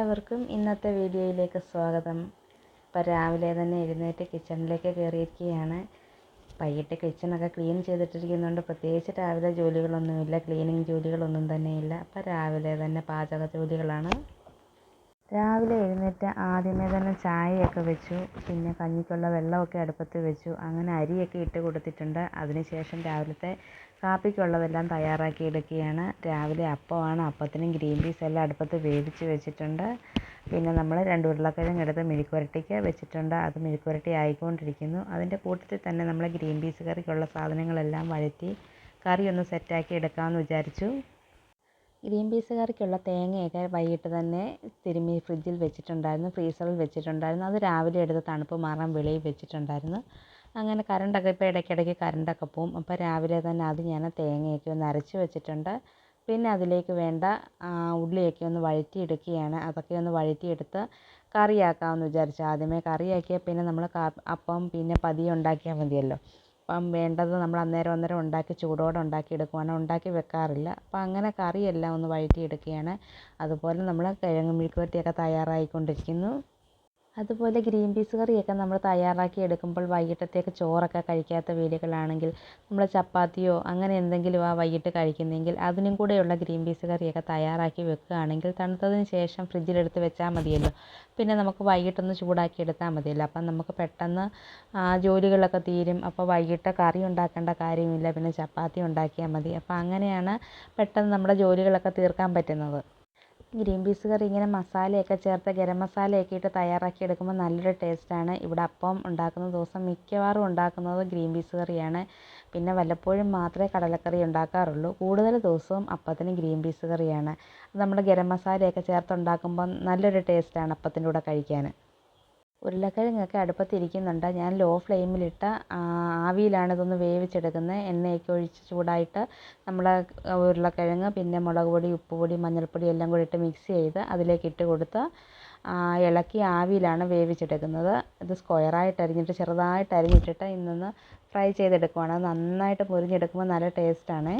എല്ലാവർക്കും ഇന്നത്തെ വീഡിയോയിലേക്ക് സ്വാഗതം. ഇപ്പോൾ രാവിലെ തന്നെ എഴുന്നേറ്റ് കിച്ചണിലേക്ക് കയറിയിരിക്കുകയാണ്. വൈകിട്ട് കിച്ചണൊക്കെ ക്ലീൻ ചെയ്തിട്ടിരിക്കുന്നതുകൊണ്ട് പ്രത്യേകിച്ച് രാവിലെ ജോലികളൊന്നുമില്ല ക്ലീനിങ് ജോലികളൊന്നും തന്നെയില്ല. അപ്പോൾ രാവിലെ തന്നെ പാചക ജോലികളാണ്. രാവിലെ എഴുന്നേറ്റ് ആദ്യമേ തന്നെ ചായയൊക്കെ വെച്ചു പിന്നെ കഞ്ഞിക്കുള്ള വെള്ളമൊക്കെ അടുപ്പത്ത് വെച്ചു അങ്ങനെ അരിയൊക്കെ ഇട്ട് കൊടുത്തിട്ടുണ്ട്. അതിനുശേഷം രാവിലത്തെ കാപ്പിക്കുള്ളതെല്ലാം തയ്യാറാക്കി എടുക്കുകയാണ് രാവിലെ അപ്പമാണ്. അപ്പത്തിനും ഗ്രീൻ പീസ് എല്ലാം അടുപ്പത്ത് വേവിച്ച് വെച്ചിട്ടുണ്ട്. പിന്നെ നമ്മൾ രണ്ട് ഉരുളക്കിഴങ്ങ് എടുത്ത് മെഴുക്കുവരട്ടിക്ക് വെച്ചിട്ടുണ്ട്. അത് മെഴുക്കുവരട്ടി ആയിക്കൊണ്ടിരിക്കുന്നു. അതിന്റെ കൂട്ടത്തിൽ തന്നെ നമ്മൾ ഗ്രീൻ പീസ് കറിക്കുള്ള സാധനങ്ങളെല്ലാം വഴറ്റി കറി ഒന്ന് സെറ്റാക്കി എടുക്കാമെന്ന് വിചാരിച്ചു. ഗ്രീൻ പീസ് കറിക്കുള്ള തേങ്ങയൊക്കെ വൈകിട്ട് തന്നെ തിരുമ്മി ഫ്രിഡ്ജിൽ വെച്ചിട്ടുണ്ടായിരുന്നു. ഫ്രീസറിൽ വെച്ചിട്ടുണ്ടായിരുന്നു. അത് രാവിലെ എടുത്ത് തണുപ്പ് മാറാൻ വെളിയിൽ വെച്ചിട്ടുണ്ടായിരുന്നു. അങ്ങനെ കറണ്ടൊക്കെ ഇപ്പോൾ ഇടയ്ക്കിടയ്ക്ക് കറണ്ടൊക്കെ പോവും. അപ്പോൾ രാവിലെ തന്നെ അത് ഞാൻ തേങ്ങയൊക്കെ ഒന്ന് അരച്ച് വെച്ചിട്ടുണ്ട്. പിന്നെ അതിലേക്ക് വേണ്ട ഉള്ളിയൊക്കെ ഒന്ന് വഴറ്റിയെടുക്കുകയാണ്. അതൊക്കെ ഒന്ന് വഴറ്റിയെടുത്ത് കറിയാക്കാമെന്ന് വിചാരിച്ചു. ആദ്യമേ കറിയാക്കിയാൽ പിന്നെ നമ്മൾ അപ്പം പിന്നെ പതിയെ ഉണ്ടാക്കിയാൽ മതിയല്ലോ. അപ്പം വേണ്ടത് നമ്മൾ അന്നേരം അന്നേരം ഉണ്ടാക്കി ചൂടോടെ ഉണ്ടാക്കി എടുക്കുവാണ്. ഉണ്ടാക്കി വെക്കാറില്ല. അപ്പം അങ്ങനെ കറിയെല്ലാം ഒന്ന് വഴറ്റിയെടുക്കുകയാണ്. അതുപോലെ നമ്മൾ കിഴങ്ങ് മെഴുക്കുവരട്ടിയൊക്കെ തയ്യാറായിക്കൊണ്ടിരിക്കുന്നു. അതുപോലെ ഗ്രീൻ പീസ് കറിയൊക്കെ നമ്മൾ തയ്യാറാക്കി എടുക്കുമ്പോൾ വൈകിട്ടത്തേക്ക് ചോറൊക്കെ കഴിക്കാത്ത വീടുകളാണെങ്കിൽ നമ്മൾ ചപ്പാത്തിയോ അങ്ങനെ എന്തെങ്കിലും ആ വൈകിട്ട് കഴിക്കുന്നെങ്കിൽ അതിനും കൂടെയുള്ള ഗ്രീൻ പീസ് കറിയൊക്കെ തയ്യാറാക്കി വെക്കുകയാണെങ്കിൽ തണുത്തതിന് ശേഷം ഫ്രിഡ്ജിലെടുത്ത് വെച്ചാൽ മതിയല്ലോ. പിന്നെ നമുക്ക് വൈകിട്ടൊന്ന് ചൂടാക്കി എടുത്താൽ മതിയല്ലോ. അപ്പം നമുക്ക് പെട്ടെന്ന് ആ ജോലികളൊക്കെ തീരും. അപ്പോൾ വൈകിട്ട് കറി ഉണ്ടാക്കേണ്ട കാര്യമില്ല. പിന്നെ ചപ്പാത്തി ഉണ്ടാക്കിയാൽ മതി. അപ്പോൾ അങ്ങനെയാണ് പെട്ടെന്ന് നമ്മുടെ ജോലികളൊക്കെ തീർക്കാൻ പറ്റുന്നത്. ഗ്രീൻ പീസ് കറി ഇങ്ങനെ മസാലയൊക്കെ ചേർത്ത് ഗരം മസാലയൊക്കെ ഇട്ട് തയ്യാറാക്കി എടുക്കുമ്പോൾ നല്ലൊരു ടേസ്റ്റാണ്. ഇവിടെ അപ്പം ഉണ്ടാക്കുന്ന ദിവസം മിക്കവാറും ഉണ്ടാക്കുന്നത് ഗ്രീൻ പീസ് കറിയാണ്. പിന്നെ വല്ലപ്പോഴും മാത്രമേ കടലക്കറി ഉണ്ടാക്കാറുള്ളൂ. കൂടുതൽ ദിവസവും അപ്പത്തിന് ഗ്രീൻ പീസ് കറിയാണ്. നമ്മൾ ഗരം മസാലയൊക്കെ ചേർത്ത് ഉണ്ടാക്കുമ്പോൾ നല്ലൊരു ടേസ്റ്റാണ് അപ്പത്തിന്റെ കൂടെ കഴിക്കാൻ. ഉരുളക്കിഴങ്ങൊക്കെ അടുപ്പത്തിരിക്കുന്നുണ്ട്. ഞാൻ ലോ ഫ്ലെയിമിലിട്ട് ആവിയിലാണ് ഇതൊന്ന് വേവിച്ചെടുക്കുന്നത്. എണ്ണയൊക്കെ ഒഴിച്ച് ചൂടായിട്ട് നമ്മൾ ഉരുളക്കിഴങ്ങ് പിന്നെ മുളക് പൊടി ഉപ്പ് പൊടി മഞ്ഞൾപ്പൊടി എല്ലാം കൂടി ഇട്ട് മിക്സ് ചെയ്ത് അതിലേക്ക് ഇട്ട് കൊടുത്ത് ഇളക്കി ആവിയിലാണ് വേവിച്ചെടുക്കുന്നത്. ഇത് സ്ക്വയറായിട്ട് അരിഞ്ഞിട്ട് ചെറുതായിട്ട് അരിഞ്ഞിട്ടിട്ട് ഇന്നൊന്ന് ഫ്രൈ ചെയ്തെടുക്കുവാണ്. നന്നായിട്ട് പൊരിഞ്ഞെടുക്കുമ്പോൾ നല്ല ടേസ്റ്റാണ്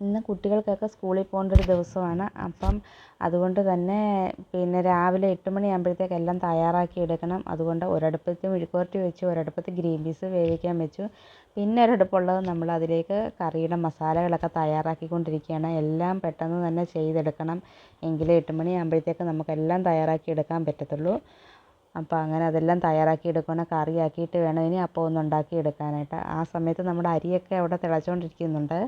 ഇന്ന് കുട്ടികൾക്കൊക്കെ സ്കൂളിൽ പോകേണ്ട ഒരു ദിവസമാണ്. അപ്പം അതുകൊണ്ട് തന്നെ പിന്നെ രാവിലെ എട്ട് മണിയാകുമ്പോഴത്തേക്ക് എല്ലാം തയ്യാറാക്കി എടുക്കണം. അതുകൊണ്ട് ഒരടുപ്പത്ത് മെഴുക്കുവരട്ടി വെച്ചു ഒരടുപ്പത്ത് ഗ്രീൻ പീസ് വേവിക്കാൻ വെച്ചു. പിന്നെ ഒരടുപ്പുള്ളത് നമ്മൾ അതിലേക്ക് കറിയുടെ മസാലകളൊക്കെ തയ്യാറാക്കിക്കൊണ്ടിരിക്കുകയാണ്. എല്ലാം പെട്ടെന്ന് തന്നെ ചെയ്തെടുക്കണം. എങ്കിലേ എട്ട് മണിയാകുമ്പോഴത്തേക്ക് നമുക്കെല്ലാം തയ്യാറാക്കി എടുക്കാൻ പറ്റത്തുള്ളൂ. അപ്പോൾ അങ്ങനെ അതെല്ലാം തയ്യാറാക്കി എടുക്കണം കറിയാക്കിയിട്ട് വേണം ഇനി അപ്പം ഒന്ന് ഉണ്ടാക്കി എടുക്കാനായിട്ട് ആ സമയത്ത് നമ്മുടെ അരിയൊക്കെ അവിടെ തിളച്ചുകൊണ്ടിരിക്കുന്നുണ്ട്.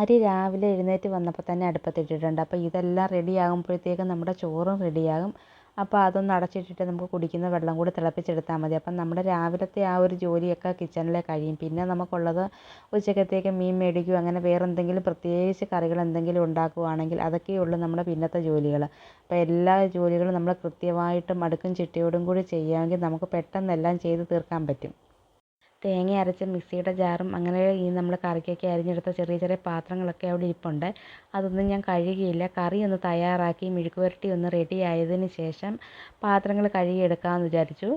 അരി രാവിലെ എഴുന്നേറ്റ് വന്നപ്പോൾ തന്നെ അടുപ്പത്തിട്ടിട്ടുണ്ട്. അപ്പോൾ ഇതെല്ലാം റെഡി ആകുമ്പോഴത്തേക്കും നമ്മുടെ ചോറും റെഡിയാകും അപ്പോൾ അതൊന്ന് അടച്ചിട്ടിട്ട് നമുക്ക് കുടിക്കുന്ന വെള്ളം കൂടി തിളപ്പിച്ചെടുത്താൽ മതി. അപ്പം നമ്മുടെ രാവിലത്തെ ആ ഒരു ജോലിയൊക്കെ കിച്ചണിലെ കഴിയും. പിന്നെ നമുക്കുള്ളത് ഉച്ചക്കത്തേക്ക് മീൻ മേടിക്കുകയോ അങ്ങനെ വേറെ എന്തെങ്കിലും പ്രത്യേകിച്ച് കറികൾ എന്തെങ്കിലും ഉണ്ടാക്കുകയാണെങ്കിൽ അതൊക്കെയുള്ളൂ നമ്മുടെ പിന്നത്തെ ജോലികൾ. അപ്പോൾ എല്ലാ ജോലികളും നമ്മൾ കൃത്യമായിട്ടും അടുക്കും ചിട്ടയോടും കൂടി ചെയ്യാമെങ്കിൽ നമുക്ക് പെട്ടെന്നെല്ലാം ചെയ്ത് തീർക്കാൻ പറ്റും. തേങ്ങ അരച്ച മിക്സിയുടെ ജാറും അങ്ങനെ ഈ നമ്മൾ കറിക്കൊക്കെ അരിഞ്ഞെടുത്ത ചെറിയ ചെറിയ പാത്രങ്ങളൊക്കെ അവിടെ ഇരിപ്പുണ്ട്. അതൊന്നും ഞാൻ കഴുകിയില്ല. കറി ഒന്ന് തയ്യാറാക്കി മെഴുക്ക് പുരട്ടി ഒന്ന് റെഡി ആയതിന് ശേഷം പാത്രങ്ങൾ കഴുകിയെടുക്കാമെന്ന് വിചാരിച്ചു.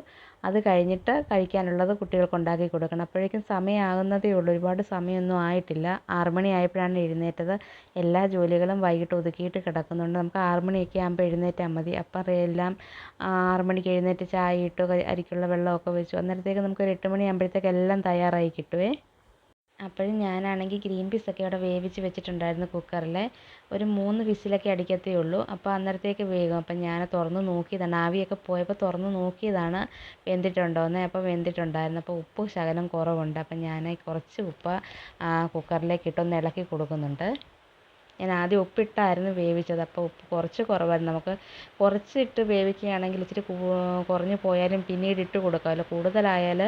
അത് കഴിഞ്ഞിട്ട് കഴിക്കാനുള്ളത് കുട്ടികൾക്ക് ഉണ്ടാക്കി കൊടുക്കണം. അപ്പോഴേക്കും സമയമാകുന്നതേ ഉള്ളൂ. ഒരുപാട് സമയമൊന്നും ആയിട്ടില്ല. ആറ് മണി ആയപ്പോഴാണ് എഴുന്നേറ്റത്. എല്ലാ ജോലികളും വൈകിട്ട് ഒതുക്കിയിട്ട് കിടക്കുന്നുണ്ട്. നമുക്ക് ആറ് മണിയൊക്കെ ആകുമ്പോൾ എഴുന്നേറ്റാൽ മതി. അപ്പം എല്ലാം ആറ് മണിക്ക് എഴുന്നേറ്റ് ചായ ഇട്ടു അരിക്കുള്ള വെള്ളമൊക്കെ വെച്ചു. അന്നേരത്തേക്ക് നമുക്ക് ഒരു എട്ട് മണിയാകുമ്പോഴത്തേക്ക് എല്ലാം തയ്യാറായി കിട്ടുവേ. അപ്പോഴും ഞാനാണെങ്കിൽ ഗ്രീൻ പീസൊക്കെ അവിടെ വേവിച്ച് വെച്ചിട്ടുണ്ടായിരുന്നു കുക്കറിൽ ഒരു മൂന്ന് വിസിലൊക്കെ അടിക്കത്തേ ഉള്ളൂ. അപ്പോൾ അന്നേരത്തേക്ക് വേകും അപ്പം ഞാൻ തുറന്ന് നോക്കിയതാണ്. ആവിയൊക്കെ പോയപ്പോൾ തുറന്ന് നോക്കിയതാണ് വെന്തിട്ടുണ്ടോയെന്ന്. അപ്പോൾ വെന്തിട്ടുണ്ടായിരുന്നു. അപ്പോൾ ഉപ്പ് ശകലം കുറവുണ്ട്. അപ്പം ഞാൻ കുറച്ച് ഉപ്പ് കുക്കറിലേക്ക് ഇട്ടൊന്ന് ഇളക്കി കൊടുക്കുന്നുണ്ട്. ഞാൻ ആദ്യം ഉപ്പിട്ടായിരുന്നു വേവിച്ചത്. അപ്പോൾ ഉപ്പ് കുറച്ച് കുറവായിരുന്നു. നമുക്ക് കുറച്ച് ഇട്ട് വേവിക്കുകയാണെങ്കിൽ ഇച്ചിരി കുറഞ്ഞു പോയാലും പിന്നീട് ഇട്ട് കൊടുക്കാമല്ലോ. കൂടുതലായാൽ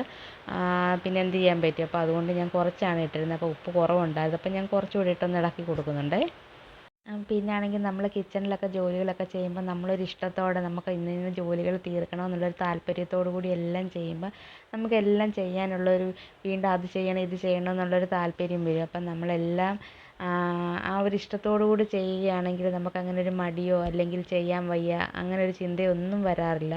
പിന്നെ എന്ത് ചെയ്യാൻ പറ്റും? അപ്പോൾ അതുകൊണ്ട് ഞാൻ കുറച്ചാണ് ഇട്ടിരുന്നത്. അപ്പോൾ ഉപ്പ് കുറവുണ്ടായിരുന്നു. അപ്പോൾ ഞാൻ കുറച്ചുകൂടി ഇട്ടൊന്ന് ഇളക്കി കൊടുക്കുന്നുണ്ട്. പിന്നെ ആണെങ്കിൽ നമ്മൾ കിച്ചണിലൊക്കെ ജോലികളൊക്കെ ചെയ്യുമ്പോൾ നമ്മളൊരു ഇഷ്ടത്തോടെ നമുക്ക് ഇന്ന ഇന്ന ജോലികൾ തീർക്കണം എന്നുള്ളൊരു താല്പര്യത്തോടു കൂടി എല്ലാം ചെയ്യുമ്പോൾ നമുക്കെല്ലാം ചെയ്യാനുള്ളൊരു വീണ്ടും അത് ചെയ്യണം ഇത് ചെയ്യണം എന്നുള്ളൊരു താല്പര്യം വരും. അപ്പം നമ്മളെല്ലാം ആ ഒരു ഇഷ്ടത്തോടു കൂടി ചെയ്യുകയാണെങ്കിൽ നമുക്ക് അങ്ങനെ ഒരു മടിയോ അല്ലെങ്കിൽ ചെയ്യാൻ വയ്യ അങ്ങനെ ഒരു ചിന്തയൊന്നും വരാറില്ല.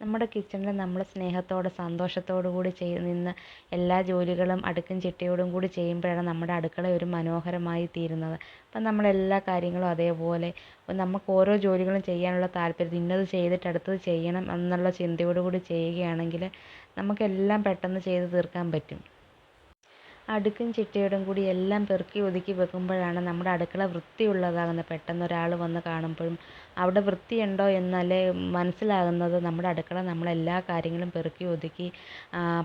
നമ്മുടെ കിച്ചണിൽ നമ്മൾ സ്നേഹത്തോടെ സന്തോഷത്തോടു കൂടി ചെയ് നിന്ന് എല്ലാ ജോലികളും അടുക്കും ചിട്ടയോടും കൂടി ചെയ്യുമ്പോഴാണ് നമ്മുടെ അടുക്കള ഒരു മനോഹരമായി തീരുന്നത്. അപ്പം നമ്മൾ എല്ലാ കാര്യങ്ങളും അതേപോലെ നമുക്ക് ഓരോ ജോലികളും ചെയ്യാനുള്ള താല്പര്യം ഇന്നത് ചെയ്തിട്ട് അടുത്തത് ചെയ്യണം എന്നുള്ള ചിന്തയോടു കൂടി ചെയ്യുകയാണെങ്കിൽ നമുക്കെല്ലാം പെട്ടെന്ന് ചെയ്ത് തീർക്കാൻ പറ്റും. അടുക്കും ചിട്ടയോടും കൂടി എല്ലാം പെറുക്കി ഒതുക്കി വെക്കുമ്പോഴാണ് നമ്മുടെ അടുക്കള വൃത്തിയുള്ളതാകുന്നത്. പെട്ടെന്ന് ഒരാൾ വന്ന് കാണുമ്പോഴും അവിടെ വൃത്തിയുണ്ടോ എന്നല്ലേ മനസ്സിലാകുന്നത്. നമ്മുടെ അടുക്കള നമ്മൾ എല്ലാ കാര്യങ്ങളും പെറുക്കി ഒതുക്കി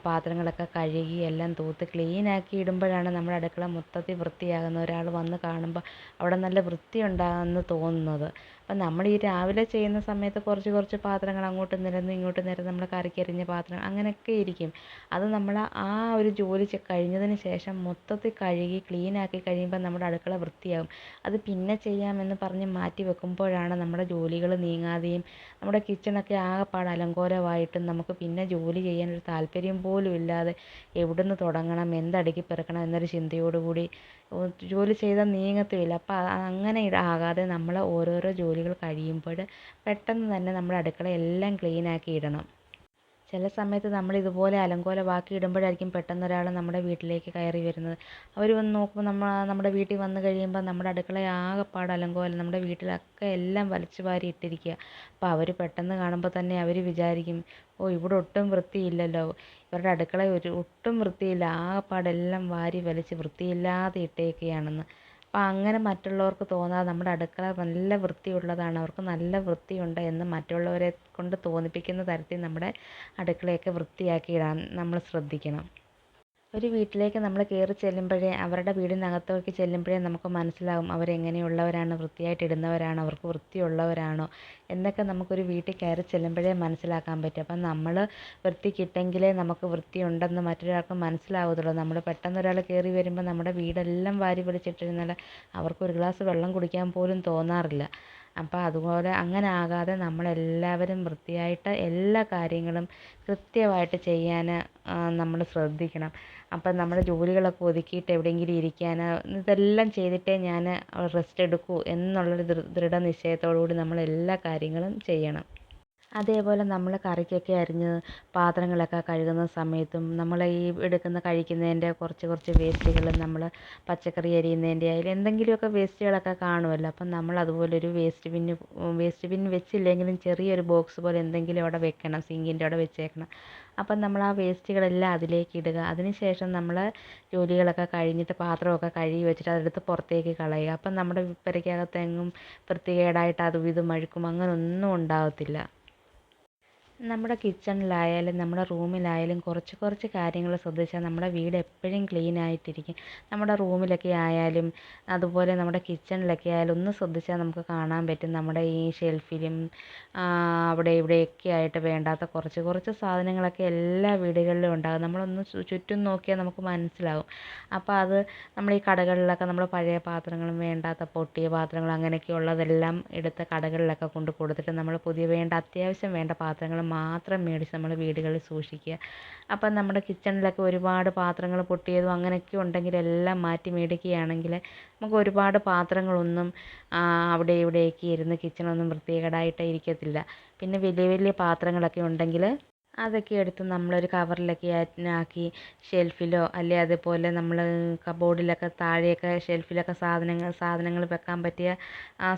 പാത്രങ്ങളൊക്കെ കഴുകി എല്ലാം തൂത്ത് ക്ലീനാക്കി ഇടുമ്പോഴാണ് നമ്മുടെ അടുക്കള മൊത്തത്തിൽ വൃത്തിയാകുന്നത്. ഒരാൾ വന്ന് കാണുമ്പോൾ അവിടെ നല്ല വൃത്തിയുണ്ടാകുമെന്ന് തോന്നുന്നത്. അപ്പം നമ്മൾ ഈ രാവിലെ ചെയ്യുന്ന സമയത്ത് കുറച്ച് കുറച്ച് പാത്രങ്ങൾ അങ്ങോട്ട് നിരന്ന് ഇങ്ങോട്ട് നിരന്ന് നമ്മൾ കറിക്കരിഞ്ഞ പാത്രം അങ്ങനെയൊക്കെ ഇരിക്കും. അത് നമ്മൾ ആ ഒരു ജോലി കഴിഞ്ഞതിന് ശേഷം മൊത്തത്തിൽ കഴുകി ക്ലീനാക്കി കഴിയുമ്പോൾ നമ്മുടെ അടുക്കള വൃത്തിയാകും. അത് പിന്നെ ചെയ്യാമെന്ന് പറഞ്ഞ് മാറ്റി വെക്കുമ്പോഴാണ് നമ്മുടെ ജോലികൾ നീങ്ങാതെയും നമ്മുടെ കിച്ചണൊക്കെ ആകെപ്പാട് അലങ്കോലമായിട്ടും നമുക്ക് പിന്നെ ജോലി ചെയ്യാൻ ഒരു താല്പര്യം പോലും ഇല്ലാതെ എവിടുന്ന് തുടങ്ങണം എന്തടുക്കി പെറുക്കണം എന്നൊരു ചിന്തയോടുകൂടി ജോലി ചെയ്താൽ നീങ്ങത്തുമില്ല അപ്പോൾ അങ്ങനെ ആകാതെ നമ്മൾ ഓരോരോ ജോലികൾ കഴിയുമ്പോൾ പെട്ടെന്ന് തന്നെ നമ്മുടെ അടുക്കള എല്ലാം ക്ലീനാക്കി ഇടണം. ചില സമയത്ത് നമ്മൾ ഇതുപോലെ അലങ്കോല ബാക്കി ഇടുമ്പോഴായിരിക്കും പെട്ടെന്ന് ഒരാൾ നമ്മുടെ വീട്ടിലേക്ക് കയറി വരുന്നത്. അവർ വന്ന് നോക്കുമ്പോൾ നമ്മൾ നമ്മുടെ വീട്ടിൽ വന്ന് കഴിയുമ്പോൾ നമ്മുടെ അടുക്കള ആകെപ്പാട് അലങ്കോല നമ്മുടെ വീട്ടിലൊക്കെ എല്ലാം വലിച്ചു വാരി ഇട്ടിരിക്കുക. അപ്പോൾ അവർ പെട്ടെന്ന് കാണുമ്പോൾ തന്നെ അവർ വിചാരിക്കും ഓ ഇവിടെ ഒട്ടും വൃത്തിയില്ലല്ലോ. ഇവരുടെ അടുക്കള ഒരു ഒട്ടും വൃത്തിയില്ല. ആകെപ്പാടെല്ലാം വാരി വലിച്ച് വൃത്തിയില്ലാതെ ഇട്ടേക്കുകയാണെന്ന്. അപ്പോൾ അങ്ങനെ മറ്റുള്ളവർക്ക് തോന്നാതെ നമ്മുടെ അടുക്കള നല്ല വൃത്തിയുള്ളതാണ് അവർക്ക് നല്ല വൃത്തിയുണ്ട് എന്ന് മറ്റുള്ളവരെ കൊണ്ട് തോന്നിപ്പിക്കുന്ന തരത്തിൽ നമ്മുടെ അടുക്കളയൊക്കെ വൃത്തിയാക്കി ഇടാൻ നമ്മൾ ശ്രദ്ധിക്കണം. ഒരു വീട്ടിലേക്ക് നമ്മൾ കയറി ചെല്ലുമ്പോഴേ അവരുടെ വീടിനകത്തേക്ക് ചെല്ലുമ്പോഴേ നമുക്ക് മനസ്സിലാകും അവരെങ്ങനെയുള്ളവരാണ് വൃത്തിയായിട്ട് ഇടുന്നവരാണോ അവർക്ക് വൃത്തിയുള്ളവരാണോ എന്നൊക്കെ നമുക്കൊരു വീട്ടിൽ കയറി ചെല്ലുമ്പോഴേ മനസ്സിലാക്കാൻ പറ്റും. അപ്പം നമ്മൾ വൃത്തിക്കിട്ടെങ്കിലേ നമുക്ക് വൃത്തിയുണ്ടെന്ന് മറ്റൊരാൾക്ക് മനസ്സിലാവത്തുള്ളൂ. നമ്മൾ പെട്ടെന്ന് ഒരാൾ കയറി വരുമ്പോൾ നമ്മുടെ വീടെല്ലാം വാരി വലിച്ചിട്ടിരുന്നാൽ അവർക്ക് ഒരു ഗ്ലാസ് വെള്ളം കുടിക്കാൻ പോലും തോന്നാറില്ല. അപ്പോൾ അതുപോലെ അങ്ങനെ ആകാതെ നമ്മളെല്ലാവരും വൃത്തിയായിട്ട് എല്ലാ കാര്യങ്ങളും കൃത്യമായിട്ട് ചെയ്യാൻ നമ്മൾ ശ്രദ്ധിക്കണം. അപ്പം നമ്മുടെ ജോലികളൊക്കെ ഒതുക്കിയിട്ട് എവിടെയെങ്കിലും ഇരിക്കാൻ ഇതെല്ലാം ചെയ്തിട്ടേ ഞാൻ റെസ്റ്റ് എടുക്കൂ എന്നുള്ളൊരു ദൃഢനിശ്ചയത്തോടു കൂടി നമ്മൾ എല്ലാ കാര്യങ്ങളും ചെയ്യണം. അതേപോലെ നമ്മൾ കറിക്കൊക്കെ അരിഞ്ഞ് പാത്രങ്ങളൊക്കെ കഴുകുന്ന സമയത്തും നമ്മൾ ഈ എടുക്കുന്ന കഴിക്കുന്നതിന്റെ കുറച്ച് കുറച്ച് വേസ്റ്റുകൾ നമ്മൾ പച്ചക്കറി അരിയുന്നതിന്റെ ആയാലും എന്തെങ്കിലുമൊക്കെ വേസ്റ്റുകളൊക്കെ കാണുമല്ലോ. അപ്പം നമ്മൾ അതുപോലൊരു വേസ്റ്റ് ബിന്ന് വേസ്റ്റ് ബിൻ വെച്ചില്ലെങ്കിലും ചെറിയൊരു ബോക്സ് പോലെ എന്തെങ്കിലും അവിടെ വെക്കണം സിങ്കിന്റെ അവിടെ വെച്ചേക്കണം. അപ്പം നമ്മൾ ആ വേസ്റ്റുകളെല്ലാം അതിലേക്ക് ഇടുക. അതിന് ശേഷം നമ്മൾ ജോലികളൊക്കെ കഴിഞ്ഞിട്ട് പാത്രമൊക്കെ കഴുകി വെച്ചിട്ട് അതെടുത്ത് പുറത്തേക്ക് കളയുക. അപ്പം നമ്മുടെ പെരയ്ക്കകത്തെങ്ങും വൃത്തികേടായിട്ട് അതും ഇതും അഴുക്കും. അങ്ങനെ ഒന്നും ഉണ്ടാകത്തില്ല. നമ്മുടെ കിച്ചണിലായാലും നമ്മുടെ റൂമിലായാലും കുറച്ച് കുറച്ച് കാര്യങ്ങൾ ശ്രദ്ധിച്ചാൽ നമ്മുടെ വീട് എപ്പോഴും ക്ലീൻ ആയിട്ടിരിക്കും. നമ്മുടെ റൂമിലൊക്കെ ആയാലും അതുപോലെ നമ്മുടെ കിച്ചണിലൊക്കെ ആയാലും ഒന്ന് ശ്രദ്ധിച്ചാൽ നമുക്ക് കാണാൻ പറ്റും. നമ്മുടെ ഈ ഷെൽഫിലും അവിടെ ഇവിടെയൊക്കെ ആയിട്ട് വേണ്ടാത്ത കുറച്ച് കുറച്ച് സാധനങ്ങളൊക്കെ എല്ലാ വീടുകളിലും ഉണ്ടാകും. നമ്മളൊന്ന് ചുറ്റും നോക്കിയാൽ നമുക്ക് മനസ്സിലാവും. അപ്പോൾ അത് നമ്മൾ ഈ കടകളിലൊക്കെ നമ്മൾ പഴയ പാത്രങ്ങളും വേണ്ടാത്ത പൊട്ടിയ പാത്രങ്ങളും അങ്ങനെയൊക്കെ ഉള്ളതെല്ലാം എടുത്ത് കടകളിലൊക്കെ കൊണ്ട് കൊടുത്തിട്ട് നമ്മൾ പുതിയ വേണ്ട അത്യാവശ്യം വേണ്ട പാത്രങ്ങൾ മാത്രം മേടിച്ച് നമ്മൾ വീടുകളിൽ സൂക്ഷിക്കുക. അപ്പം നമ്മുടെ കിച്ചണിലൊക്കെ ഒരുപാട് പാത്രങ്ങൾ പൊട്ടിയതും അങ്ങനെയൊക്കെ ഉണ്ടെങ്കിൽ എല്ലാം മാറ്റി മേടിക്കുകയാണെങ്കിൽ നമുക്ക് ഒരുപാട് പാത്രങ്ങളൊന്നും അവിടെ ഇവിടെയൊക്കെ ഇരുന്ന് കിച്ചണൊന്നും വൃത്തികേടായിട്ട് ഇരിക്കത്തില്ല. പിന്നെ വലിയ വലിയ പാത്രങ്ങളൊക്കെ ഉണ്ടെങ്കിൽ അതൊക്കെ എടുത്ത് നമ്മളൊരു കവറിലൊക്കെ ആക്കി ഷെൽഫിലോ അല്ലെ അതുപോലെ നമ്മൾ കബോർഡിലൊക്കെ താഴെയൊക്കെ ഷെൽഫിലൊക്കെ സാധനങ്ങൾ സാധനങ്ങൾ വെക്കാൻ പറ്റിയ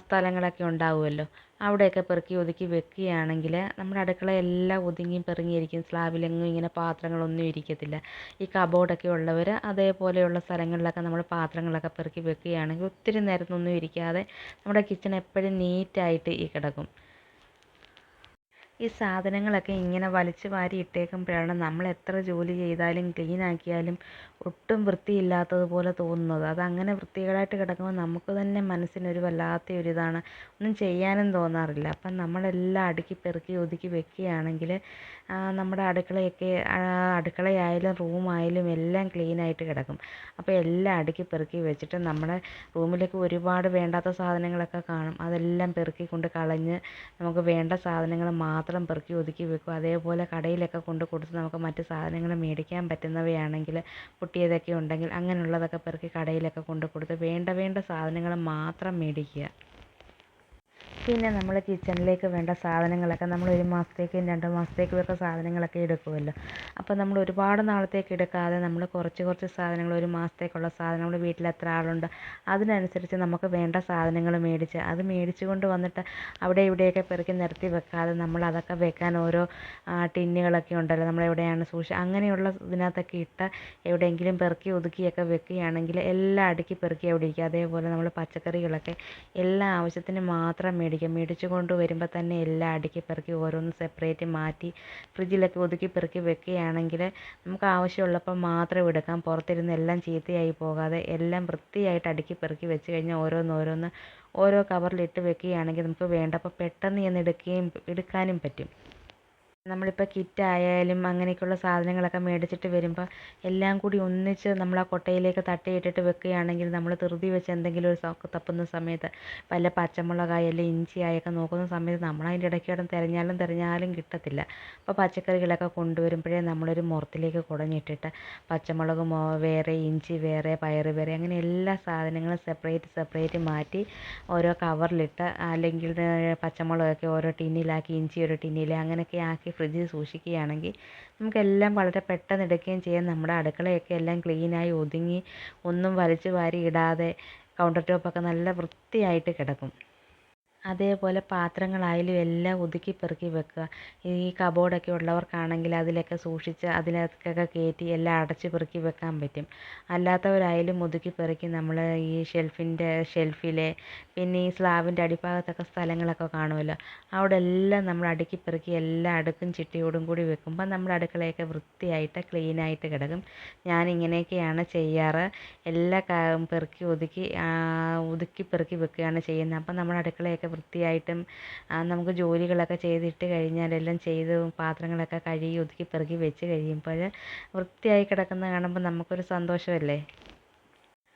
സ്ഥലങ്ങളൊക്കെ ഉണ്ടാവുമല്ലോ. അവിടെയൊക്കെ പെറുക്കി ഒതുക്കി വെക്കുകയാണെങ്കിൽ നമ്മുടെ അടുക്കള എല്ലാം ഒതുങ്ങി പെറുങ്ങിയിരിക്കും. സ്ലാബിലെങ്ങും ഇങ്ങനെ പാത്രങ്ങളൊന്നും ഇരിക്കത്തില്ല. ഈ കബോർഡൊക്കെ ഉള്ളവർ അതേപോലെയുള്ള സ്ഥലങ്ങളിലൊക്കെ നമ്മൾ പാത്രങ്ങളൊക്കെ പെറുക്കി വെക്കുകയാണെങ്കിൽ ഒത്തിരി നേരത്തൊന്നും ഇരിക്കാതെ നമ്മുടെ കിച്ചൺ എപ്പോഴും നീറ്റായിട്ട് ഈ കിടക്കും. ഈ സാധനങ്ങളൊക്കെ ഇങ്ങനെ വലിച്ചു വാരി ഇട്ടേക്കുമ്പോഴാണ് നമ്മൾ എത്ര ജോലി ചെയ്താലും ക്ലീൻ ആക്കിയാലും ഒട്ടും വൃത്തിയില്ലാത്തതുപോലെ തോന്നുന്നത്. അതങ്ങനെ വൃത്തികേടായിട്ട് കിടക്കുമ്പോൾ നമുക്ക് തന്നെ മനസ്സിനൊരു വല്ലാത്ത ഒരു ഇതാണ്. ഒന്നും ചെയ്യാനും തോന്നാറില്ല. അപ്പം നമ്മളെല്ലാം അടുക്കി പെറുക്കി ഒതുക്കി വെക്കുകയാണെങ്കിൽ നമ്മുടെ അടുക്കളയൊക്കെ അടുക്കളയായാലും റൂമായാലും എല്ലാം ക്ലീനായിട്ട് കിടക്കും. അപ്പോൾ എല്ലാം അടുക്കി പെറുക്കി വെച്ചിട്ട് നമ്മുടെ റൂമിലേക്ക് ഒരുപാട് വേണ്ടാത്ത സാധനങ്ങളൊക്കെ കാണും. അതെല്ലാം പെറുക്കി കൊണ്ട് കളഞ്ഞ് നമുക്ക് വേണ്ട സാധനങ്ങൾ മാത്രം പെറുക്കി ഒതുക്കി വെക്കും. അതേപോലെ കടയിലൊക്കെ കൊണ്ട് കൊടുത്ത് നമുക്ക് മറ്റ് സാധനങ്ങൾ മേടിക്കാൻ പറ്റുന്നവയാണെങ്കിൽ പൊട്ടിയതൊക്കെ ഉണ്ടെങ്കിൽ അങ്ങനെയുള്ളതൊക്കെ പെറുക്കി കടയിലൊക്കെ കൊണ്ട് കൊടുത്ത് വേണ്ട വേണ്ട സാധനങ്ങൾ മാത്രം മേടിക്കുക. പിന്നെ നമ്മൾ കിച്ചണിലേക്ക് വേണ്ട സാധനങ്ങളൊക്കെ നമ്മൾ ഒരു മാസത്തേക്കും രണ്ട് മാസത്തേക്കും ഒക്കെ സാധനങ്ങളൊക്കെ എടുക്കുമല്ലോ. അപ്പോൾ നമ്മൾ ഒരുപാട് നാളത്തേക്ക് എടുക്കാതെ നമ്മൾ കുറച്ച് കുറച്ച് സാധനങ്ങൾ ഒരു മാസത്തേക്കുള്ള സാധനം നമ്മുടെ വീട്ടിൽ എത്ര ആളുണ്ട് അതിനനുസരിച്ച് നമുക്ക് വേണ്ട സാധനങ്ങൾ മേടിച്ച് അത് മേടിച്ച് കൊണ്ട് വന്നിട്ട് അവിടെ ഇവിടെയൊക്കെ പെറുക്കി നിർത്തി വെക്കാതെ നമ്മൾ അതൊക്കെ വെക്കാൻ ഓരോ ടിന്നുകളൊക്കെ ഉണ്ടല്ലോ നമ്മൾ എവിടെയാണ് സൂക്ഷിച്ച് അങ്ങനെയുള്ള ഇതിനകത്തൊക്കെ ഇട്ട് എവിടെയെങ്കിലും പെറുക്കി ഒതുക്കിയൊക്കെ വെക്കുകയാണെങ്കിൽ എല്ലാം അടുക്കി പെറുക്കി അവിടെ ഇരിക്കുക അതേപോലെ നമ്മൾ പച്ചക്കറികളൊക്കെ എല്ലാ ആവശ്യത്തിന് മാത്രം മേടിക്കും മേടിച്ചു കൊണ്ട് വരുമ്പോൾ തന്നെ എല്ലാം അടുക്കി പെറുക്കി ഓരോന്ന് സെപ്പറേറ്റ് മാറ്റി ഫ്രിഡ്ജിലൊക്കെ ഒതുക്കി പെറുക്കി വെക്കുകയാണെങ്കിൽ നമുക്ക് ആവശ്യമുള്ളപ്പോൾ മാത്രം എടുക്കാം. പുറത്തിരുന്ന് എല്ലാം ചീത്തയായി പോകാതെ എല്ലാം വൃത്തിയായിട്ട് അടുക്കി പെറുക്കി വെച്ച് കഴിഞ്ഞാൽ ഓരോന്ന് ഓരോ കവറിലിട്ട് വെക്കുകയാണെങ്കിൽ നമുക്ക് വേണ്ടപ്പോൾ പെട്ടെന്ന് ചെന്ന് എടുക്കുകയും എടുക്കാനും പറ്റും. നമ്മളിപ്പോൾ കിറ്റ് ആയാലും അങ്ങനെയൊക്കെയുള്ള സാധനങ്ങളൊക്കെ മേടിച്ചിട്ട് വരുമ്പോൾ എല്ലാം കൂടി ഒന്നിച്ച് നമ്മൾ ആ കൊട്ടയിലേക്ക് തട്ടിയിട്ടിട്ട് വെക്കുകയാണെങ്കിൽ നമ്മൾ ധൃതി വെച്ച് എന്തെങ്കിലും ഒരു സ തപ്പുന്ന സമയത്ത് വല്ല പച്ചമുളകായാലും ഇഞ്ചിയായൊക്കെ നോക്കുന്ന സമയത്ത് നമ്മൾ അതിന്റെ ഇടയ്ക്ക് കിടന്ന് തിരഞ്ഞാലും തിരഞ്ഞാലും കിട്ടത്തില്ല. അപ്പോൾ പച്ചക്കറികളൊക്കെ കൊണ്ടുവരുമ്പോഴേ നമ്മളൊരു മുറത്തിലേക്ക് കുടഞ്ഞിട്ടിട്ട് പച്ചമുളക് വേറെ ഇഞ്ചി വേറെ പയറ് വേറെ അങ്ങനെ എല്ലാ സാധനങ്ങളും സെപ്പറേറ്റ് സെപ്പറേറ്റ് മാറ്റി ഓരോ കവറിലിട്ട് അല്ലെങ്കിൽ പച്ചമുളകൊക്കെ ഓരോ ടിന്നിലാക്കി ഇഞ്ചി ഒരു ടിന്നിൽ അങ്ങനെയൊക്കെ ആക്കി ഫ്രിഡ്ജിൽ സൂക്ഷിക്കുകയാണെങ്കിൽ നമുക്കെല്ലാം വളരെ പെട്ടെന്ന് എടുക്കുകയും ചെയ്യാം. നമ്മുടെ അടുക്കളയൊക്കെ എല്ലാം ക്ലീനായി ഒതുങ്ങി ഒന്നും വലിച്ചു വാരി ഇടാതെ കൗണ്ടർ ടോപ്പൊക്കെ നല്ല വൃത്തിയായിട്ട് കിടക്കും. അതേപോലെ പാത്രങ്ങളായാലും എല്ലാം ഒതുക്കി പെറുക്കി വെക്കുക. ഈ കബോർഡൊക്കെ ഉള്ളവർക്കാണെങ്കിൽ അതിലൊക്കെ സൂക്ഷിച്ച് അതിലേക്കൊക്കെ കയറ്റി എല്ലാം അടച്ച് പെറുക്കി വെക്കാൻ പറ്റും. അല്ലാത്തവരായാലും ഒതുക്കി പെറുക്കി നമ്മൾ ഈ ഷെൽഫിന്റെ ഷെൽഫിലെ പിന്നെ ഈ സ്ലാബിന്റെ അടിഭാഗത്തൊക്കെ സ്ഥലങ്ങളൊക്കെ കാണുമല്ലോ. അവിടെ എല്ലാം നമ്മൾ അടുക്കി പെറുക്കി എല്ലാ അടുക്കും ചിട്ടയോടും കൂടി വെക്കുമ്പോൾ നമ്മുടെ അടുക്കളയൊക്കെ വൃത്തിയായിട്ട് ക്ലീനായിട്ട് കിടക്കും. ഞാൻ ഇങ്ങനെയൊക്കെയാണ് ചെയ്യാറ്. എല്ലാ പെറുക്കി ഒതുക്കി ഒതുക്കി പെറുക്കി വെക്കുകയാണ് ചെയ്യുന്നത്. അപ്പം നമ്മുടെ അടുക്കളയൊക്കെ വൃത്തിയായിട്ടും നമുക്ക് ജോലികളൊക്കെ ചെയ്തിട്ട് കഴിഞ്ഞാൽ എല്ലാം ചെയ്ത് പാത്രങ്ങളൊക്കെ കഴുകി ഒതുക്കി പെറുക്കി വെച്ച് കഴിയുമ്പോൾ വൃത്തിയായി കിടക്കുന്നത് കാണുമ്പോൾ നമുക്കൊരു സന്തോഷമല്ലേ?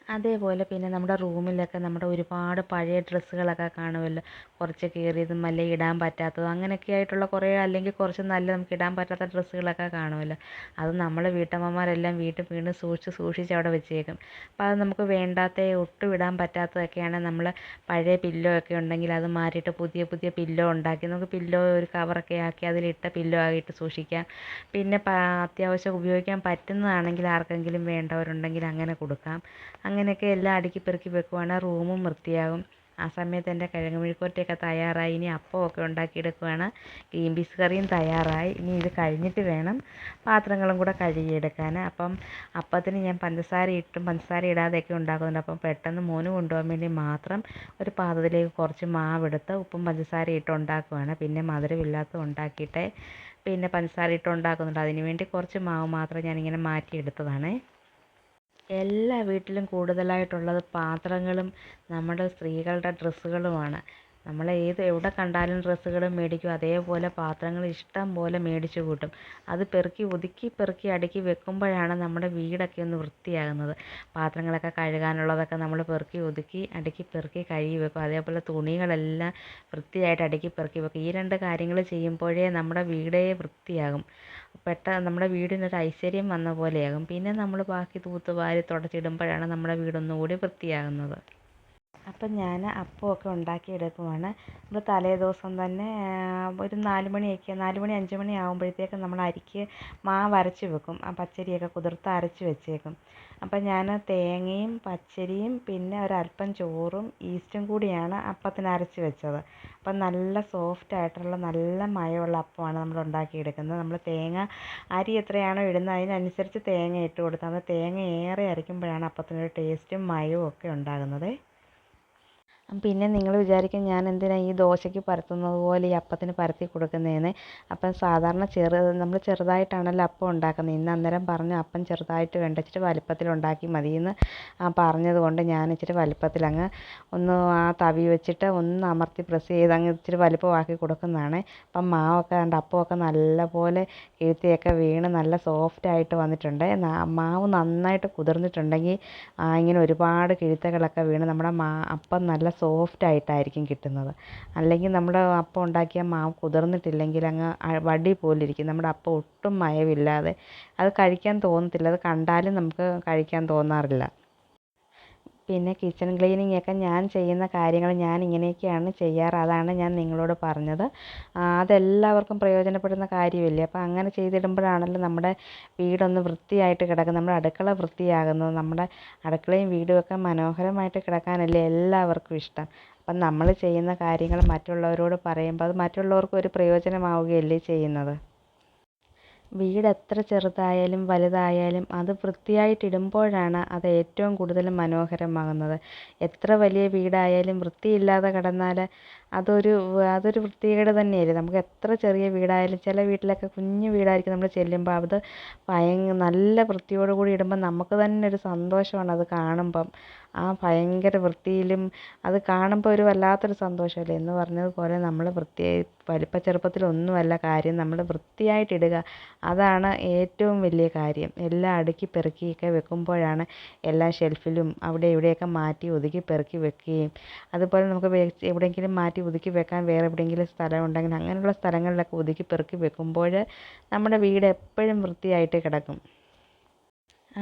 അതേപോലെ പിന്നെ നമ്മുടെ റൂമിലൊക്കെ നമ്മുടെ ഒരുപാട് പഴയ ഡ്രസ്സുകളൊക്കെ കാണുമല്ലോ. കുറച്ച് കീറിയതും അല്ലെങ്കിൽ ഇടാൻ പറ്റാത്തതും അങ്ങനെയൊക്കെ ആയിട്ടുള്ള കുറേ അല്ലെങ്കിൽ കുറച്ച് നല്ല നമുക്ക് ഇടാൻ പറ്റാത്ത ഡ്രസ്സുകളൊക്കെ കാണുമല്ലോ. അത് നമ്മൾ വീട്ടമ്മമാരെല്ലാം വീട്ടിൽ വീണ്ടും സൂക്ഷിച്ച് സൂക്ഷിച്ച് അവിടെ വെച്ചേക്കും. അപ്പോൾ അത് നമുക്ക് വേണ്ടാത്ത ഒട്ടും ഇടാൻ പറ്റാത്തതൊക്കെയാണ് നമ്മൾ പഴയ പില്ലോ ഒക്കെ ഉണ്ടെങ്കിൽ അത് മാറ്റിയിട്ട് പുതിയ പുതിയ പില്ലോ ഉണ്ടാക്കി. നമുക്ക് പില്ലോ ഒരു കവറൊക്കെ ആക്കി അതിലിട്ട പില്ലോ ആയിട്ട് സൂക്ഷിക്കാം. പിന്നെ അത്യാവശ്യം ഉപയോഗിക്കാൻ പറ്റുന്നതാണെങ്കിൽ ആർക്കെങ്കിലും വേണ്ടവരുണ്ടെങ്കിൽ അങ്ങനെ കൊടുക്കാം. അങ്ങനെയൊക്കെ എല്ലാം അടുക്കി പെറുക്കി വെക്കുവാണെങ്കിൽ റൂമും വൃത്തിയാകും. ആ സമയത്ത് എന്റെ കിഴങ്ങ് മെഴുക്കുവരട്ടിയൊക്കെ തയ്യാറായി. ഇനി അപ്പമൊക്കെ ഉണ്ടാക്കിയെടുക്കുവാണ്. ഗ്രീൻ പീസ് കറിയും തയ്യാറായി. ഇനി ഇത് കഴിഞ്ഞിട്ട് വേണം പാത്രങ്ങളും കൂടെ കഴുകിയെടുക്കാൻ. അപ്പം അപ്പത്തിന് ഞാൻ പഞ്ചസാര ഇട്ടും പഞ്ചസാര ഇടാതെയൊക്കെ ഉണ്ടാക്കുന്നുണ്ട്. അപ്പം പെട്ടെന്ന് മോന് കൊണ്ടുപോകാൻ വേണ്ടി മാത്രം ഒരു പാത്രത്തിലേക്ക് കുറച്ച് മാവെടുത്ത് ഉപ്പും പഞ്ചസാര ഇട്ട് ഉണ്ടാക്കുവാണ്. പിന്നെ മധുരമില്ലാത്തത് ഉണ്ടാക്കിയിട്ട് പിന്നെ പഞ്ചസാര ഇട്ട് ഉണ്ടാക്കുന്നുണ്ട്. അതിന് വേണ്ടി കുറച്ച് മാവ് മാത്രം ഞാനിങ്ങനെ മാറ്റിയെടുത്തതാണേ. എല്ലാ വീട്ടിലും കൂടുതലായിട്ടുള്ളത് പാത്രങ്ങളും നമ്മുടെ സ്ത്രീകളുടെ ഡ്രസ്സുകളുമാണ്. നമ്മൾ ഏത് എവിടെ കണ്ടാലും ഡ്രസ്സുകൾ മേടിക്കും. അതേപോലെ പാത്രങ്ങൾ ഇഷ്ടം പോലെ മേടിച്ച് കൂട്ടും. അത് പെറുക്കി ഒതുക്കി പെറുക്കി അടുക്കി വെക്കുമ്പോഴാണ് നമ്മുടെ വീടൊക്കെ ഒന്ന് വൃത്തിയാകുന്നത്. പാത്രങ്ങളൊക്കെ കഴുകാനുള്ളതൊക്കെ നമ്മൾ പെറുക്കി ഒതുക്കി അടുക്കി പെറുക്കി കഴുകി വെക്കും. അതേപോലെ തുണികളെല്ലാം വൃത്തിയായിട്ട് അടുക്കി പെറുക്കി വെക്കും. ഈ രണ്ട് കാര്യങ്ങൾ ചെയ്യുമ്പോഴേ നമ്മുടെ വീടേ വൃത്തിയാകും. പെട്ടെന്ന് നമ്മുടെ വീടിനൊരു ഐശ്വര്യം വന്ന പോലെയാകും. പിന്നെ നമ്മൾ ബാക്കി തൂത്തുവാരി തുടച്ചിടുമ്പോഴാണ് നമ്മുടെ വീടൊന്നുകൂടി വൃത്തിയാകുന്നത്. അപ്പം ഞാൻ അപ്പമൊക്കെ ഉണ്ടാക്കിയെടുക്കുവാണ്. നമ്മൾ തലേ ദിവസം തന്നെ ഒരു നാല് മണിയൊക്കെ നാല് മണി അഞ്ച് മണി ആകുമ്പോഴത്തേക്കും നമ്മൾ അരിക്ക് മാവ് അരച്ച് വെക്കും. ആ പച്ചരിയൊക്കെ കുതിർത്ത് അരച്ച് വെച്ചേക്കും. അപ്പം ഞാൻ തേങ്ങയും പച്ചരിയും പിന്നെ ഒരല്പം ചോറും ഈസ്റ്റും കൂടിയാണ് അപ്പത്തിന് അരച്ച് വെച്ചത്. അപ്പം നല്ല സോഫ്റ്റ് ആയിട്ടുള്ള നല്ല മയമുള്ള അപ്പമാണ് നമ്മൾ ഉണ്ടാക്കിയെടുക്കുന്നത്. നമ്മൾ തേങ്ങ അരി എത്രയാണോ ഇടുന്നത് അതിനനുസരിച്ച് തേങ്ങ ഇട്ട് കൊടുത്താൽ തേങ്ങ ഏറെ അരയ്ക്കുമ്പോഴാണ് അപ്പത്തിനൊരു ടേസ്റ്റും മയവും ഒക്കെ ഉണ്ടാകുന്നത്. പിന്നെ നിങ്ങൾ വിചാരിക്കും ഞാൻ എന്തിനാണ് ഈ ദോശയ്ക്ക് പരത്തുന്നത് പോലെ ഈ അപ്പത്തിന് പരത്തി കൊടുക്കുന്നതെന്ന്. അപ്പം സാധാരണ ചെറു നമ്മൾ ചെറുതായിട്ടാണല്ലോ അപ്പം ഉണ്ടാക്കുന്നത്. ഇന്ന് അന്നേരം പറഞ്ഞു അപ്പം ചെറുതായിട്ട് വേണ്ട ഇച്ചിരി വലിപ്പത്തിൽ ഉണ്ടാക്കി മതിയെന്ന് പറഞ്ഞത് കൊണ്ട് ഞാൻ ഇച്ചിരി വലിപ്പത്തിൽ അങ്ങ് ഒന്ന് ആ തവി വെച്ചിട്ട് ഒന്ന് അമർത്തി പ്രസ് ചെയ്ത് അങ്ങ് ഇച്ചിരി വലിപ്പമാക്കി കൊടുക്കുന്നതാണ്. അപ്പം മാവൊക്കെ കണ്ട് അപ്പമൊക്കെ നല്ലപോലെ കീഴ്ത്തിയൊക്കെ വീണ് നല്ല സോഫ്റ്റ് ആയിട്ട് വന്നിട്ടുണ്ട്. മാവ് നന്നായിട്ട് കുതിർന്നിട്ടുണ്ടെങ്കിൽ ഇങ്ങനെ ഒരുപാട് കിഴുത്തകളൊക്കെ വീണ് നമ്മുടെ മാ അപ്പം നല്ല സോഫ്റ്റ് ആയിട്ടായിരിക്കും കിട്ടുന്നത്. അല്ലെങ്കിൽ നമ്മൾ അപ്പം ഉണ്ടാക്കിയ മാവ് കുതിർന്നിട്ടില്ലെങ്കിൽ അങ്ങ് വടി പോലെ ഇരിക്കും നമ്മുടെ അപ്പം ഒട്ടും മയമില്ലാതെ അത് കഴിക്കാൻ തോന്നത്തില്ല. അത് കണ്ടാലും നമുക്ക് കഴിക്കാൻ തോന്നാറില്ല. പിന്നെ കിച്ചൺ ക്ലീനിങ് ഒക്കെ ഞാൻ ചെയ്യുന്ന കാര്യങ്ങൾ ഞാൻ ഇങ്ങനെയൊക്കെയാണ് ചെയ്യാറ്. അതാണ് ഞാൻ നിങ്ങളോട് പറഞ്ഞത്. അതെല്ലാവർക്കും പ്രയോജനപ്പെടുന്ന കാര്യമല്ലേ? അപ്പോൾ അങ്ങനെ ചെയ്തിടുമ്പോഴാണല്ലോ നമ്മുടെ വീടൊന്ന് വൃത്തിയായിട്ട് കിടക്കുന്നത്. നമ്മുടെ അടുക്കള വൃത്തിയാകുന്നത്. നമ്മുടെ അടുക്കളയും വീടും ഒക്കെ മനോഹരമായിട്ട് കിടക്കാനല്ലേ എല്ലാവർക്കും ഇഷ്ടം. അപ്പം നമ്മൾ ചെയ്യുന്ന കാര്യങ്ങൾ മറ്റുള്ളവരോട് പറയുമ്പോൾ അത് മറ്റുള്ളവർക്കും ഒരു പ്രയോജനമാവുകയല്ലേ ചെയ്യുന്നത്? വീട് എത്ര ചെറുതായാലും വലുതായാലും അത് വൃത്തിയായിട്ടിടുമ്പോഴാണ് അത് ഏറ്റവും കൂടുതൽ മനോഹരമാകുന്നത്. എത്ര വലിയ വീടായാലും വൃത്തിയില്ലാതെ കിടന്നാൽ അതൊരു അതൊരു വൃത്തികേട് തന്നെയല്ലേ. നമുക്ക് എത്ര ചെറിയ വീടായാലും ചില വീട്ടിലൊക്കെ കുഞ്ഞു വീടായിരിക്കും നമ്മൾ ചെല്ലുമ്പോൾ അത് ഭയങ്കര നല്ല വൃത്തിയോടു കൂടി ഇടുമ്പോൾ നമുക്ക് തന്നെ ഒരു സന്തോഷമാണ് അത് കാണുമ്പം. ആ ഭയങ്കര വൃത്തിയിലും അത് കാണുമ്പോൾ ഒരു വല്ലാത്തൊരു സന്തോഷമല്ലേ എന്ന് പറഞ്ഞതുപോലെ നമ്മൾ വൃത്തിയായി വലിപ്പ ചെറുപ്പത്തിലൊന്നുമല്ല കാര്യം. നമ്മൾ വൃത്തിയായിട്ടിടുക അതാണ് ഏറ്റവും വലിയ കാര്യം. എല്ലാം അടുക്കി പെറുക്കിയൊക്കെ വെക്കുമ്പോഴാണ് എല്ലാ ഷെൽഫിലും അവിടെ ഇവിടെയൊക്കെ മാറ്റി ഒതുക്കി പെറുക്കി വെക്കുകയും അതുപോലെ നമുക്ക് എവിടെയെങ്കിലും മാറ്റി ഒതുക്കി വെക്കാൻ വേറെ എവിടെയെങ്കിലും സ്ഥലം ഉണ്ടെങ്കിൽ അങ്ങനെയുള്ള സ്ഥലങ്ങളിലൊക്കെ ഒതുക്കി പെറുക്കി വെക്കുമ്പോൾ നമ്മുടെ വീട് എപ്പോഴും വൃത്തിയായിട്ട് കിടക്കും.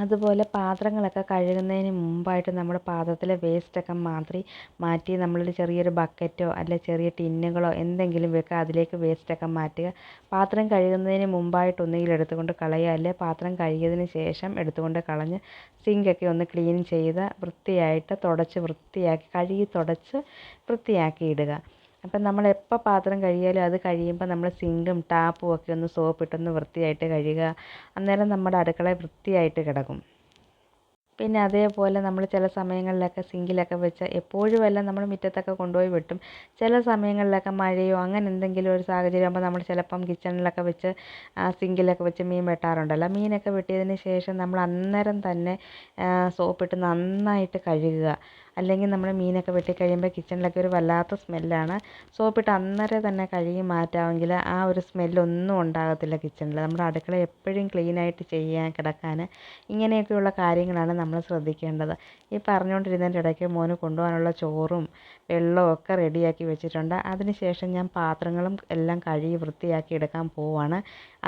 അതുപോലെ പാത്രങ്ങളൊക്കെ കഴുകുന്നതിന് മുമ്പായിട്ട് നമ്മുടെ പാത്രത്തിലെ വേസ്റ്റൊക്കെ മാത്രി മാറ്റി നമ്മളൊരു ചെറിയൊരു ബക്കറ്റോ അല്ലെ ചെറിയ ടിന്നുകളോ എന്തെങ്കിലും വെക്കുക അതിലേക്ക് വേസ്റ്റൊക്കെ മാറ്റുക. പാത്രം കഴുകുന്നതിന് മുമ്പായിട്ട് ഒന്നുകിൽ എടുത്തുകൊണ്ട് കളയുക അല്ലെ പാത്രം കഴുകിയതിന് ശേഷം എടുത്തുകൊണ്ട് കളഞ്ഞ് സിങ്കൊക്കെ ഒന്ന് ക്ലീൻ ചെയ്ത് വൃത്തിയായിട്ട് തുടച്ച് വൃത്തിയാക്കി കഴുകി തുടച്ച് വൃത്തിയാക്കി ഇടുക. അപ്പം നമ്മൾ എപ്പോൾ പാത്രം കഴുകിയാലും അത് കഴിയുമ്പോൾ നമ്മൾ സിങ്കും ടാപ്പും ഒക്കെ ഒന്ന് സോപ്പിട്ടൊന്ന് വൃത്തിയായിട്ട് കഴുകുക. അന്നേരം നമ്മുടെ അടുക്കള വൃത്തിയായിട്ട് കിടക്കും. പിന്നെ അതേപോലെ നമ്മൾ ചില സമയങ്ങളിലൊക്കെ സിങ്കിലൊക്കെ വെച്ച് എപ്പോഴും എല്ലാം നമ്മൾ മുറ്റത്തൊക്കെ കൊണ്ടുപോയി വെട്ടും. ചില സമയങ്ങളിലൊക്കെ മഴയോ അങ്ങനെ എന്തെങ്കിലും ഒരു സാഹചര്യം ആകുമ്പോൾ നമ്മൾ ചിലപ്പം കിച്ചണിലൊക്കെ വെച്ച് ആ സിങ്കിലൊക്കെ വെച്ച് മീൻ വെട്ടാറുണ്ടല്ലോ. മീനൊക്കെ വെട്ടിയതിന് ശേഷം നമ്മൾ അന്നേരം തന്നെ സോപ്പിട്ട് നന്നായിട്ട് കഴുകുക. അല്ലെങ്കിൽ നമ്മൾ മീനൊക്കെ വെട്ടി കഴിയുമ്പോൾ കിച്ചണിലൊക്കെ ഒരു വല്ലാത്ത സ്മെല്ലാണ്. സോപ്പിട്ട് അന്നേരം തന്നെ കഴുകി മാറ്റാമെങ്കിൽ ആ ഒരു സ്മെല്ലൊന്നും ഉണ്ടാകത്തില്ല കിച്ചണിൽ. നമ്മുടെ അടുക്കള എപ്പോഴും ക്ലീനായിട്ട് ചെയ്യാൻ കിടക്കാൻ ഇങ്ങനെയൊക്കെയുള്ള കാര്യങ്ങളാണ് നമ്മൾ ശ്രദ്ധിക്കേണ്ടത്. ഈ പറഞ്ഞുകൊണ്ടിരുന്നതിന്റെ ഇടയ്ക്ക് മോന് കൊണ്ടുപോകാനുള്ള ചോറും വെള്ളവും ഒക്കെ റെഡിയാക്കി വെച്ചിട്ടുണ്ട്. അതിനുശേഷം ഞാൻ പാത്രങ്ങളും എല്ലാം കഴുകി വൃത്തിയാക്കി എടുക്കാൻ പോവാണ്.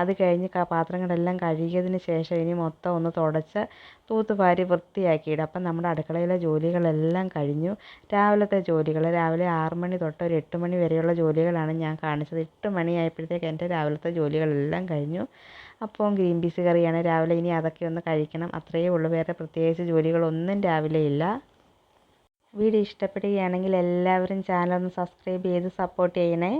അത് കഴിഞ്ഞ് പാത്രങ്ങളെല്ലാം കഴുകിയതിന് ശേഷം ഇനി മൊത്തം ഒന്ന് തുടച്ച് തൂത്തുവാരി വൃത്തിയാക്കിയിടും അപ്പം നമ്മുടെ അടുക്കളയിലെ ജോലികളെല്ലാം കഴിഞ്ഞു. രാവിലത്തെ ജോലികൾ രാവിലെ ആറ് മണി തൊട്ട് ഒരു എട്ട് മണി വരെയുള്ള ജോലികളാണ് ഞാൻ കാണിച്ചത്. എട്ട് മണിയായപ്പോഴത്തേക്ക് എന്റെ രാവിലത്തെ ജോലികളെല്ലാം കഴിഞ്ഞു. അപ്പം ഗ്രീൻ പീസ് കറിയാണ്. രാവിലെ ഇനി അതൊക്കെ ഒന്ന് കഴിക്കണം. അത്രയേ ഉള്ളൂ. വേറെ പ്രത്യേകിച്ച് ജോലികളൊന്നും രാവിലെ ഇല്ല. വീഡിയോ ഇഷ്ടപ്പെടുകയാണെങ്കിൽ എല്ലാവരും ചാനൽ ഒന്ന് സബ്സ്ക്രൈബ് ചെയ്ത് സപ്പോർട്ട് ചെയ്യണേ.